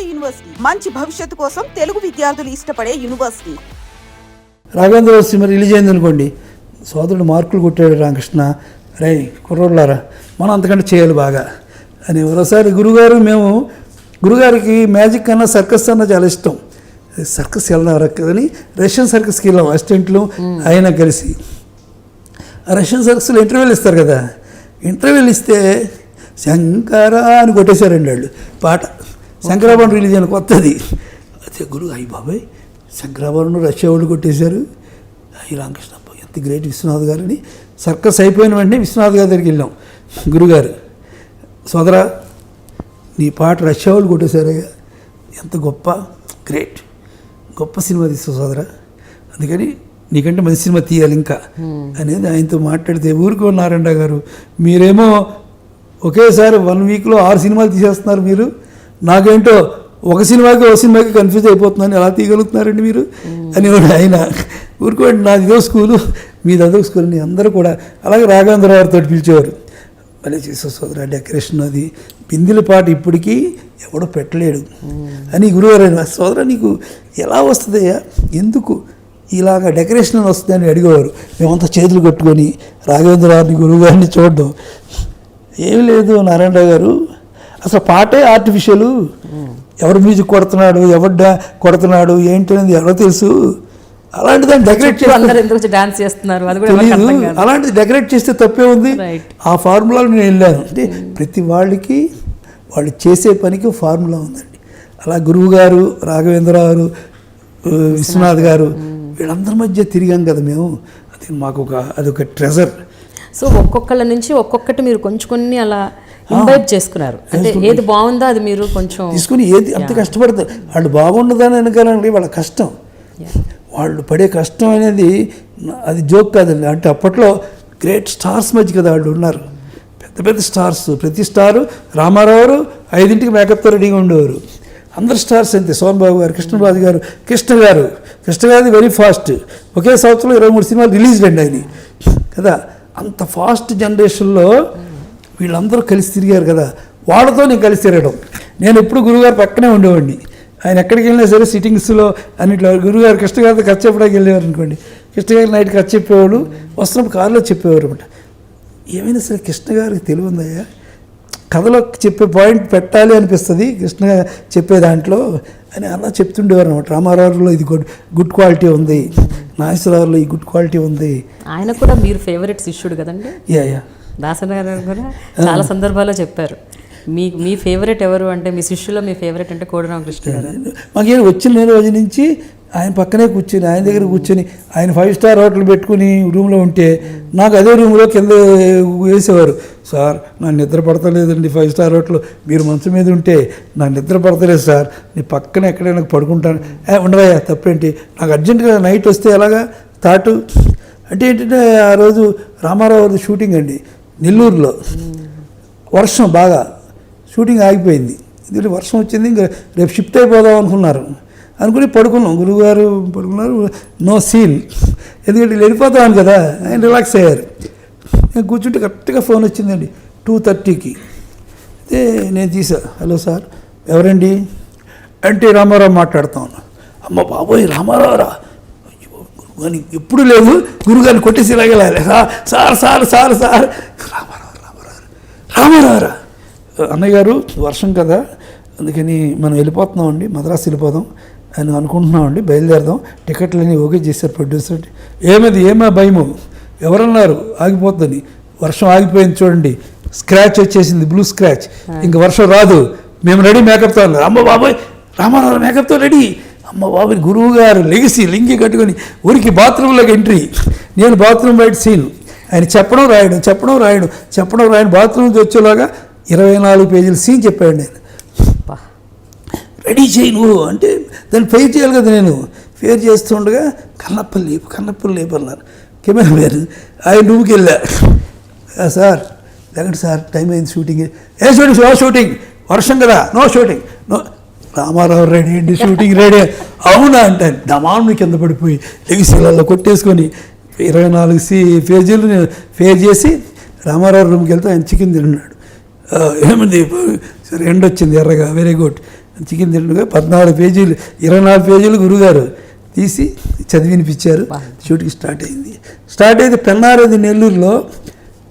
నాడు యూనివర్సిటీ. మంచి భవిష్యత్తు కోసం తెలుగు విద్యార్థులు ఇష్టపడే యూనివర్సిటీ. రాఘవేంద్ర సినిమా రిలీజ్ అయింది అనుకోండి. సోదరుడు మార్కులు కొట్టాడు రామకృష్ణ. రే కుర్రోళ్ళారా? మనం అంతకంటే చేయాలి బాగా. అని ఒకసారి గురుగారు మేము గురుగారికి మ్యాజిక్ అన్న సర్కస్ అన్న చాలా ఇష్టం. సర్కస్ వెళ్దాం అని రష్యన్ సర్కస్కి వెళ్ళాం అసిస్టెంట్లు ఆయన కలిసి. ఆ రష్యన్ సర్కస్లో ఇంటర్వ్యూలు ఇస్తారు కదా. ఇంటర్వ్యూలు ఇస్తే శంకర అని కొట్టేశారండి వాళ్ళు. పాట. శంకరాభరణం రిలీజ్ అయిన కొత్తది అదే గురువు అయ్యి బాబాయ్ శంకరాభరణం రష్యా వాళ్ళు కొట్టేశారు. అయ్యి రామకృష్ణ ఎంత గ్రేట్ విశ్వనాథ్ గారు అని. సర్కస్ అయిపోయిన వెంటనే విశ్వనాథ్ గారి దగ్గరికి వెళ్ళాం. గురుగారు సోదరా నీ పాట రష్యా వాళ్ళు కొట్టేశారయ్యా ఎంత గొప్ప గ్రేట్ గొప్ప సినిమా తీస్తావు సోదరా. అందుకని నీకంటే మంచి సినిమా తీయాలి ఇంకా. అనేది ఆయనతో మాట్లాడితే ఊరుకో నారాయణ గారు. మీరేమో ఒకేసారి వన్ వీక్లో ఆరు సినిమాలు తీసేస్తున్నారు మీరు. నాకేంటో ఒక సినిమాకి ఒక సినిమాకి కన్ఫ్యూజ్ అయిపోతున్నాను. ఎలా తీయగలుగుతున్నారండి మీరు? అనేవాడు ఆయన ఊరుకోండి నాది ఇదో స్కూలు మీది అదో స్కూల్ అని అందరూ కూడా అలాగే రాఘవేంద్ర గారితో పిలిచేవారు. మళ్ళీ చేసే సోదర డెకరేషన్ అది బిందెల పాట ఇప్పటికీ ఎవడో పెట్టలేడు. అని గురువారు అయిన సోదర నీకు ఎలా వస్తుందయ్యా? ఎందుకు ఇలాగ డెకరేషన్ అని వస్తుందని అడిగేవారు. మేమంతా చేతులు కట్టుకొని రాఘవేంద్ర గారిని గురువు గారిని చూడడం. ఏం లేదు నారాయణరావు గారు అసలు పాటే ఆర్టిఫిషియల్. ఎవరు మ్యూజిక్ కొడుతున్నాడు ఎవరు కొడుతున్నాడు ఏంటి అనేది ఎవరో తెలుసు. అలాంటి దాన్ని డెకరేట్ ఎందుకు డాన్స్ చేస్తున్నారు? అలాంటిది డెకరేట్ చేస్తే తప్పే ఉంది. ఆ ఫార్ములాలో నేను వెళ్ళాను. అంటే ప్రతి వాళ్ళకి వాళ్ళు చేసే పనికి ఫార్ములా ఉందండి. అలా గురువు గారు రాఘవేంద్ర గారు విశ్వనాథ్ గారు వీళ్ళందరి మధ్య తిరిగాం కదా మేము. అది మాకు ఒక అదొక ట్రెజర్ సో ఒక్కొక్కళ్ళ నుంచి ఒక్కొక్కటి మీరు కొంచెం కొన్ని అలా ఇంబైబ్ చేసుకున్నారు. అంటే ఏది బాగుందో అది మీరు కొంచెం తీసుకుని ఏది అంత కష్టపడతారు. వాళ్ళు బాగుండదని వెనకాలండి వాళ్ళ కష్టం. వాళ్ళు పడే కష్టం అనేది అది జోక్ కాదండి. అంటే అప్పట్లో గ్రేట్ స్టార్స్ మధ్య కదా వాళ్ళు ఉన్నారు. పెద్ద పెద్ద స్టార్స్. ప్రతి స్టారు రామారావు గారు ఐదింటికి మేకప్తో రెడీగా ఉండేవారు. అందరు స్టార్స్ అంతే. సోన్ బాబు గారు కృష్ణబాబు గారు కృష్ణ గారు. కృష్ణ గారిది వెరీ ఫాస్ట్ ఒకే సంవత్సరంలో ఇరవై మూడు సినిమాలు రిలీజ్ అండి ఆయన. కదా అంత ఫాస్ట్ జనరేషన్లో వీళ్ళందరూ కలిసి తిరిగారు కదా వాళ్ళతో నేను కలిసి తిరగడం. నేను ఎప్పుడు గురుగారు పక్కనే ఉండేవాడిని. ఆయన ఎక్కడికి వెళ్ళినా సరే సిట్టింగ్స్లో అన్నిట్లో గురుగారు కృష్ణ గారితో ఖర్చు చెప్పడానికి వెళ్ళేవారు అనుకోండి. కృష్ణ గారి నైట్ ఖర్చు చెప్పేవాడు వస్తున్నప్పుడు కారులో చెప్పేవారు అనమాట ఏమైనా సరే కృష్ణ గారికి తెలివి ఉందయ్యా కథలో చెప్పే పాయింట్ పెట్టాలి అనిపిస్తుంది కృష్ణ చెప్పే దాంట్లో అని అలా చెప్తుండేవారు అనమాట రామారావులో ఇది గుడ్ గుడ్ క్వాలిటీ ఉంది నాగేశ్వరరావులో ఈ గుడ్ క్వాలిటీ ఉంది. ఆయన కూడా మీరు ఫేవరెట్ శిష్యుడు కదండి. Yeah yeah. దాసన్ గారు కూడా చాలా సందర్భాల్లో చెప్పారు. మీ మీ ఫేవరెట్ ఎవరు అంటే మీ శిష్యులో మీ ఫేవరెట్ అంటే కోడి రామకృష్ణ గారు. మాకేం వచ్చిన రోజు నుంచి ఆయన పక్కనే కూర్చొని ఆయన దగ్గర కూర్చొని ఆయన ఫైవ్ స్టార్ హోటల్ పెట్టుకుని రూమ్లో ఉంటే నాకు అదే రూమ్లో కింద వేసేవారు. సార్ నా నిద్ర పడతలేదండి ఫైవ్ స్టార్ హోటల్. మీరు మంచం మీద ఉంటే నా నిద్ర పడతలేదు సార్. నీ పక్కన ఎక్కడైనా పడుకుంటాను. ఉండవయ్యా తప్పేంటి? నాకు అర్జెంటుగా నైట్ వస్తే ఎలాగా? థాటు అంటే ఏంటంటే ఆ రోజు రామారావు షూటింగ్ అండి. నెల్లూరులో. వర్షం బాగా షూటింగ్ ఆగిపోయింది. ఎందుకంటే వర్షం వచ్చింది ఇంకా రేపు షిఫ్ట్ అయిపోదాం అనుకున్నారు. అనుకుని పడుకున్నాం. గురువుగారు పడుకున్నారు. నో సీన్ ఎందుకంటే వీళ్ళు వెళ్ళిపోతామని కదా ఆయన రిలాక్స్ అయ్యారు. నేను కూర్చుంటే కరెక్ట్గా ఫోన్ వచ్చిందండి. టూ థర్టీకి అయితే నేను తీసా. హలో సార్ ఎవరండి? ఎన్టీ రామారావు మాట్లాడుతాను. అమ్మ బాబోయ్ రామారావురా. గురువుగారిని ఎప్పుడు లేదు గురుగారిని కొట్టేసి లాగాలి. Sir sir sir sir. Rama Rao Rama Rao రామారావురా అన్నయ్య గారు వర్షం కదా అందుకని మనం వెళ్ళిపోతున్నామండి మద్రాసు వెళ్ళిపోదాం అని అనుకుంటున్నామండి బయలుదేరదాం. టికెట్లన్నీ ఓకే చేశారు ప్రొడ్యూసర్ ఏమది ఏమా భయము? ఎవరన్నారు? ఆగిపోద్దని వర్షం ఆగిపోయింది చూడండి. స్క్రాచ్ వచ్చేసింది బ్లూ స్క్రాచ్ ఇంక వర్షం రాదు. మేము రెడీ మేకప్తో అన్నారు. అమ్మ బాబాయ్ రామారావు మేకప్తో రెడీ. అమ్మ బాబాయ్ గురువు గారు లెగిసి లింగి కట్టుకొని ఊరికి బాత్రూంలోకి ఎంట్రీ నేను బాత్రూమ్ బయట సీన్. ఆయన చెప్పడం రాయడం చెప్పడం రాయడం చెప్పడం రాయడం బాత్రూమ్ వచ్చేలాగా ఇరవై నాలుగు పేజీల సీన్ చెప్పాడు నేను. రెడీ చేయి నువ్వు అంటే దాన్ని ఫెయిర్ చేయాలి కదా నేను. ఫెయిర్ చేస్తుండగా కన్నప్పలు లేపు కన్నప్పలు లేపు అన్నారు. కెమెరా మ్యాన్ ఆయన రూమ్కి వెళ్ళా "ఆ, సార్ లేకండి సార్ టైం అయింది షూటింగ్ ఏ షూటింగ్ నో షూటింగ్ వర్షం కదా no shooting no Rama Rao ready అండి షూటింగ్ రెడీ అవునా అంటే దమాను కింద పడిపోయి లెగిసిలలో కొట్టేసుకొని ఇరవై నాలుగు సి పేజీలు నేను ఫేర్ చేసి రామారావు రూమ్కి వెళ్తే ఆయన చికెన్ తిన్నాడు. ఏమండి సరే ఎండ్ వచ్చింది ఎర్రగా వెరీ గుడ్ చికెన్ తింటుండగా పద్నాలుగు పేజీలు ఇరవై నాలుగు పేజీలు గురుగారు తీసి చదివినిపించారు షూటింగ్ స్టార్ట్ అయింది. స్టార్ట్ అయితే పెన్నారది నెల్లూరులో.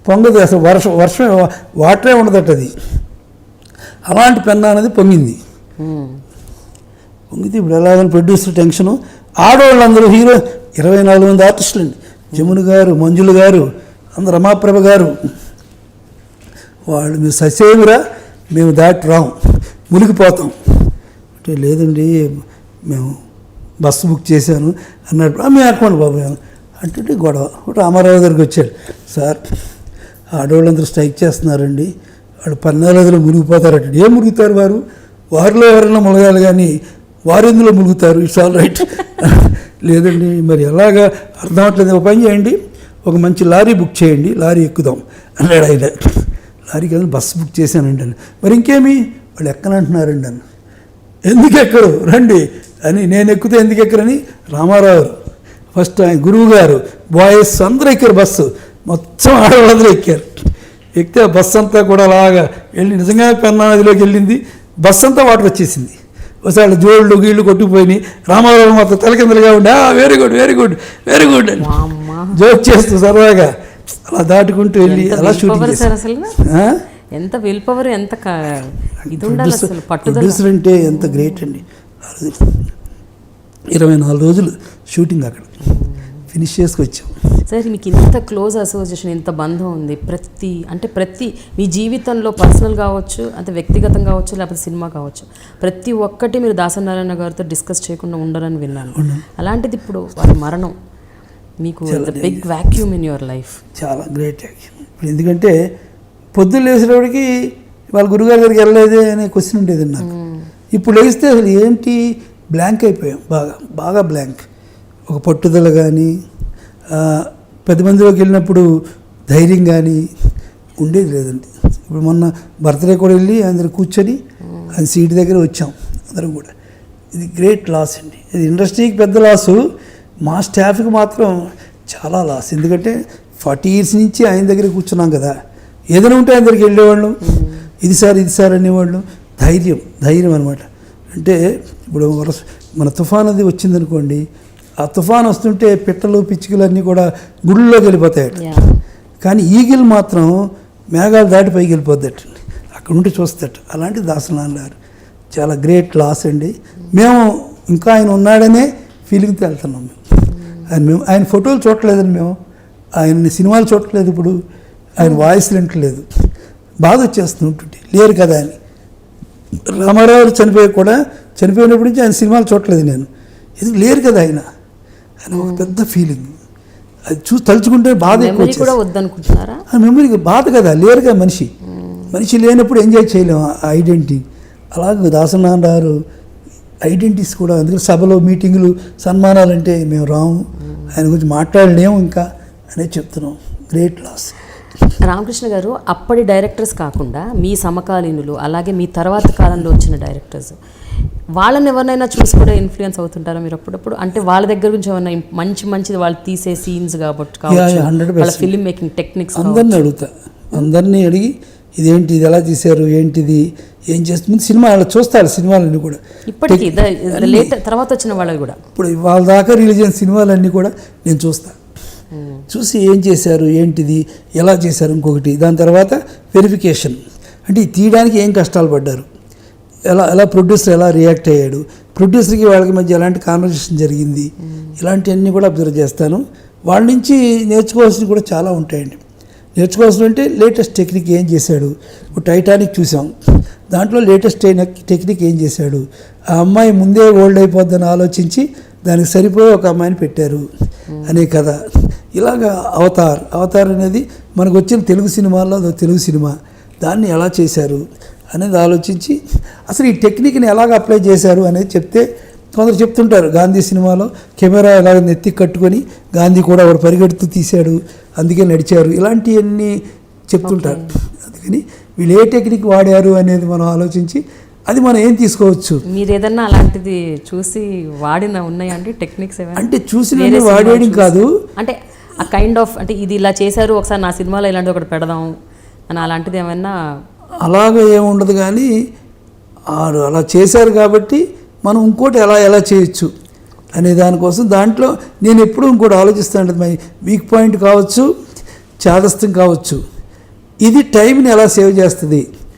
పొంగదు అసలు వర్షం వర్షం వాటరే ఉండదట అది. అలాంటి పెన్నా అనేది పొంగింది. పొంగితే ఇప్పుడు ఎలాగని ప్రొడ్యూసర్ టెన్షను ఆడవాళ్ళందరూ హీరో ఇరవై నాలుగు మంది ఆర్టిస్టులు అండి జమున గారు మంజులు గారు అందరు రమాప్రభ గారు. వాళ్ళు మేము ససేమిరా మేము దాటి రాం. మునిగిపోతాం అంటే లేదండి మేము బస్సు బుక్ చేశాను అన్నట్టు మేము ఎక్కండి బాబు. మేము అంటే గొడవ అమరావతి దగ్గరికి వచ్చాడు. సార్ ఆడవాళ్ళందరూ స్ట్రైక్ చేస్తున్నారండి. వాళ్ళు పన్నాలదిలో మునిగిపోతారట. ఏం మునుగుతారు వారు? వారిలో ఎవరైనా మునగాలి కానీ వారు ఎందులో మునుగుతారు ఇట్స్ ఆల్ రైట్ లేదండి మరి ఎలాగా? అర్థం అవట్లేదు. ఒక పని చేయండి. ఒక మంచి లారీ బుక్ చేయండి. లారీ ఎక్కుదాం అన్నాడు ఆయన. లారీకి వెళ్ళి బస్సు బుక్ చేశానండి అని మరి ఇంకేమి? వాళ్ళు ఎక్కనంటున్నారండి అని ఎందుకు ఎక్కరు? రండి అని నేను ఎక్కితే ఎందుకు ఎక్కరని? రామారావు ఫస్ట్ ఆయన గురువు గారు. బాయ్స్ అందరూ ఎక్కారు బస్సు. మొత్తం ఆడవాళ్ళందరూ ఎక్కారు. ఎక్కితే ఆ బస్సు అంతా కూడా అలాగా వెళ్ళి నిజంగా పెన్నా నదిలోకి వెళ్ళింది. బస్సు అంతా వాటర్ వచ్చేసింది. ఒకసారి జోళ్ళు గీళ్ళు కొట్టుకుపోయినాయి. రామారావు మొత్తం తలకిందలుగా ఉండి very good very good very good అని. జోక్ చేస్తూ సరదాగా అలా దాటుకుంటూ వెళ్ళి అలా షూటింగ్? ఎంత విల్ పవర్ ఎంత క- ఇది ఉండాలి ప్రొడ్యూసర్ అసలు పట్టుదల. ప్రొడ్యూసర్ అంటే ఎంత గ్రేట్ అండి. ఇరవై నాలుగు రోజులు షూటింగ్ అక్కడ. ఫినిష్ చేసుకొచ్చాం. సార్ మీకు ఇంత క్లోజ్ అసోసియేషన్ ఇంత బంధం ఉంది. ప్రతి అంటే ప్రతి మీ జీవితంలో పర్సనల్ కావచ్చు అంటే వ్యక్తిగతం కావచ్చు లేకపోతే సినిమా కావచ్చు ప్రతి ఒక్కటి మీరు దాసనారాయణ గారితో డిస్కస్ చేయకుండా ఉండరని విన్నాను. అలాంటిది ఇప్పుడు వారి మరణం మీకు big vacuum in your life. చాలా గ్రేట్ ఇప్పుడు ఎందుకంటే పొద్దున్న లేచేటప్పటికి వాళ్ళ గురుగారి దగ్గరికి వెళ్ళలేదే అనే క్వశ్చన్ ఉండేది నాకు. ఇప్పుడు లేస్తే అసలు ఏంటి? బ్లాంక్ అయిపోయాం బాగా బాగా బ్లాంక్. ఒక పట్టుదల కానీ పది మందిలోకి వెళ్ళినప్పుడు ధైర్యం కానీ ఉండేది లేదండి. ఇప్పుడు మొన్న బర్త్డే కూడా వెళ్ళి అందరు కూర్చొని ఆయన సీట్ దగ్గర వచ్చాం అందరం కూడా. ఇది గ్రేట్ లాస్ అండి. ఇది ఇండస్ట్రీకి పెద్ద లాసు. మా స్టాఫ్కి మాత్రం చాలా లాస్. ఎందుకంటే ఫార్టీ ఇయర్స్ నుంచి ఆయన దగ్గర కూర్చున్నాం కదా. ఏదైనా ఉంటే ఆయన దగ్గరికి వెళ్ళేవాళ్ళం. ఇది సార్ ఇది సార్ అనేవాళ్ళు. ధైర్యం ధైర్యం అనమాట అంటే ఇప్పుడు మన తుఫాన్ అది వచ్చిందనుకోండి ఆ తుఫాన్ వస్తుంటే పిట్టలు పిచ్చుకలు అన్నీ కూడా గుళ్ళలోకి వెళ్ళిపోతాయట. కానీ ఈగిల్ మాత్రం మేఘాలు దాటి పైకి వెళ్ళిపోద్దట. అక్కడ ఉండి చూస్తట అలాంటి దాసనాలు గారు చాలా గ్రేట్ లాస్ అండి. మేము ఇంకా ఆయన ఉన్నాడనే ఫీలింగ్తో వెళ్తున్నాం మేము. ఆయన మేము ఆయన ఫోటోలు చూడలేదండి మేము. ఆయన సినిమాలు చూడట్లేదు ఇప్పుడు. ఆయన వాయిస్ వింటలేదు బాధ వచ్చేస్తుంది ఉంటుంటే. లేరు కదా అని రామారావు చనిపోయి కూడా చనిపోయినప్పటి నుంచి ఆయన సినిమాలు చూడట్లేదు నేను. ఇది లేరు కదా ఆయన? ఆయన ఒక పెద్ద ఫీలింగ్ అది చూసి తలుచుకుంటే బాధ ఎక్కువ కూడా. వద్దనుకుంటున్నారా? ఆ మెమరీకి బాధ కదా లేరుగా మనిషి. మనిషి లేనప్పుడు ఎంజాయ్ చేయలేము. ఆ ఐడెంటిటీ అలాగే దాసనారాయణ ఐడెంటిటీస్ కూడా అందుకని సభలో మీటింగులు సన్మానాలు అంటే మేము రాము. ఆయన గురించి మాట్లాడలేము ఇంకా అనేది చెప్తున్నాం. గ్రేట్ లాస్ రామకృష్ణ గారు అప్పటి డైరెక్టర్స్ కాకుండా మీ సమకాలీనులు అలాగే మీ తర్వాత కాలంలో వచ్చిన డైరెక్టర్స్ వాళ్ళని ఎవరినైనా చూసి కూడా ఇన్ఫ్లుయెన్స్ అవుతుంటారా మీరు అప్పుడప్పుడు? అంటే వాళ్ళ దగ్గర నుంచి ఏమైనా మంచి మంచిది వాళ్ళు తీసే సీన్స్ కాబట్టి కావచ్చు yeah, 100%. వాళ్ళ ఫిల్మ్ మేకింగ్ టెక్నిక్స్ అందరిని అడుగుతా. అందరినీ అడిగి ఇదేంటి ఇది ఎలా తీశారు? ఏంటిది? ఏం చేస్తుంది సినిమా అలా చూస్తారు సినిమాలన్నీ కూడా. ఇప్పటికీ లేట్ తర్వాత వచ్చిన వాళ్ళవి కూడా. ఇప్పుడు వాళ్ళ దాకా రిలీజ్ అయిన సినిమాలన్నీ కూడా నేను చూస్తా. చూసి ఏం చేశారు ఏంటిది ఎలా చేశారు ఇంకొకటి. దాని తర్వాత వెరిఫికేషన్ అంటే తీయడానికి ఏం కష్టాలు పడ్డారు? ఎలా ఎలా ప్రొడ్యూసర్ ఎలా రియాక్ట్ అయ్యాడు? ప్రొడ్యూసర్కి వాళ్ళకి మధ్య ఎలాంటి కాన్వర్సేషన్ జరిగింది? ఇలాంటివన్నీ కూడా అబ్జర్వ్ చేస్తాను. వాళ్ళ నుంచి నేర్చుకోవాల్సినవి కూడా చాలా ఉంటాయండి. నేర్చుకోవాల్సిన అంటే లేటెస్ట్ టెక్నిక్ ఏం చేశాడు? ఇప్పుడు టైటానిక్ చూసాం. దాంట్లో లేటెస్ట్ టెక్నిక్ ఏం చేశాడు? ఆ అమ్మాయి ముందే ఓల్డ్ అయిపోద్దని ఆలోచించి దానికి సరిపోయే ఒక అమ్మాయిని పెట్టారు. అనే కథ. ఇలాగా అవతార్. అవతార్ అనేది మనకు వచ్చిన తెలుగు సినిమాల్లో తెలుగు సినిమా. దాన్ని ఎలా చేశారు? అనేది ఆలోచించి అసలు ఈ టెక్నిక్ని ఎలాగ అప్లై చేశారు అనేది చెప్తే కొందరు చెప్తుంటారు. గాంధీ సినిమాలో కెమెరా ఎలాగ నెత్తి కట్టుకొని గాంధీ కూడా ఒకడు పరిగెడుతూ తీశాడు అందుకే నడిచారు. ఇలాంటివన్నీ చెప్తుంటారు. అందుకని వీళ్ళు ఏ టెక్నిక్ వాడారు అనేది మనం ఆలోచించి అది మనం ఏం తీసుకోవచ్చు? మీరు ఏదన్నా అలాంటిది చూసి వాడిన టెక్నిక్స్ ఏమైనా? అంటే చూసిన వేరే సినిమాలు వాడేయడం చూసి. కాదు. అంటే ఆ కైండ్ ఆఫ్ అంటే ఇది ఇలా చేశారు ఒకసారి నా సినిమాలో ఇలాంటిది ఒకటి పెడదాం అని అలాంటిది ఏమైనా అలాగ ఏముండదు కానీ వారు అలా చేశారు కాబట్టి మనం ఇంకోటి ఎలా ఎలా చేయొచ్చు అనే దానికోసం దాంట్లో నేను ఎప్పుడూ ఇంకోటి ఆలోచిస్తాను మై వీక్ పాయింట్ కావచ్చు చాదస్తం కావచ్చు. ఇది టైంని ఎలా సేవ్ చేస్తుంది?